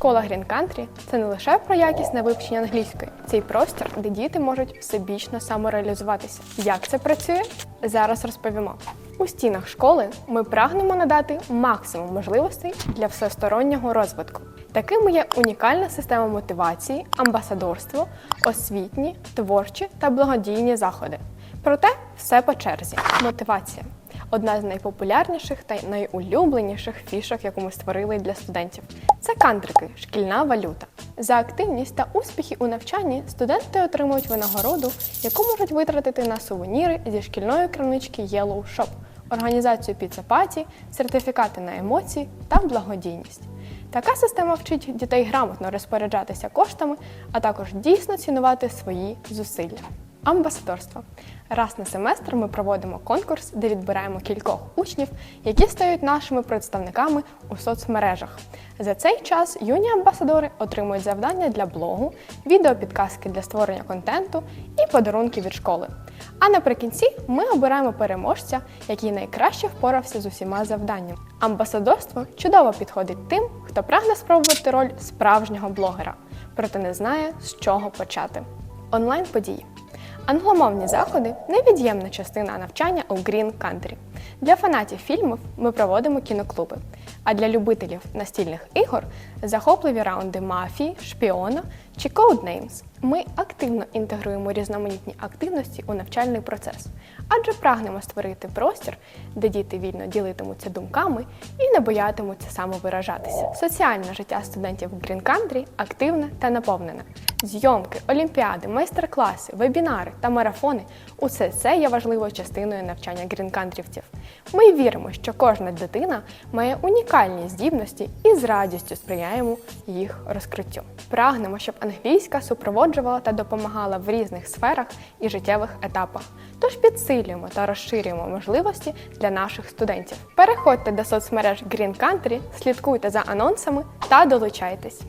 Школа Green Country – це не лише про якісне вивчення англійської, це й простір, де діти можуть всебічно самореалізуватися. Як це працює? Зараз розповімо. У стінах школи ми прагнемо надати максимум можливостей для всестороннього розвитку. Такими є унікальна система мотивації, амбасадорство, освітні, творчі та благодійні заходи. Проте все по черзі. Мотивація одна з найпопулярніших та найулюбленіших фішок, яку ми створили для студентів. Це кантрики, шкільна валюта. За активність та успіхи у навчанні студенти отримують винагороду, яку можуть витратити на сувеніри зі шкільної крамнички Yellow Shop, організацію піцепаті, сертифікати на емоції та благодійність. Така система вчить дітей грамотно розпоряджатися коштами, а також дійсно цінувати свої зусилля. Амбасадорство. Раз на семестр ми проводимо конкурс, де відбираємо кількох учнів, які стають нашими представниками у соцмережах. За цей час юні амбасадори отримують завдання для блогу, відеопідказки для створення контенту і подарунки від школи. А наприкінці ми обираємо переможця, який найкраще впорався з усіма завданнями. Амбасадорство чудово підходить тим, хто прагне спробувати роль справжнього блогера, проте не знає, з чого почати. Онлайн-події. Англомовні заходи невід'ємна частина навчання у Green Country. Для фанатів фільмів ми проводимо кіноклуби, а для любителів настільних ігор захопливі раунди мафії, шпіона чи Codenames. Ми активно інтегруємо різноманітні активності у навчальний процес, адже прагнемо створити простір, де діти вільно ділитимуться думками і не боятимуться самовиражатися. Соціальне життя студентів Green Country активне та наповнене. Зйомки, олімпіади, майстер-класи, вебінари та марафони усе це є важливою частиною навчання грінкантрівців. Ми віримо, що кожна дитина має унікальні здібності і з радістю сприяємо їх розкриттю. Прагнемо, щоб англійська супроводжувала та допомагала в різних сферах і життєвих етапах. Тож підсилюємо та розширюємо можливості для наших студентів. Переходьте до соцмереж Green Country, слідкуйте за анонсами та долучайтесь.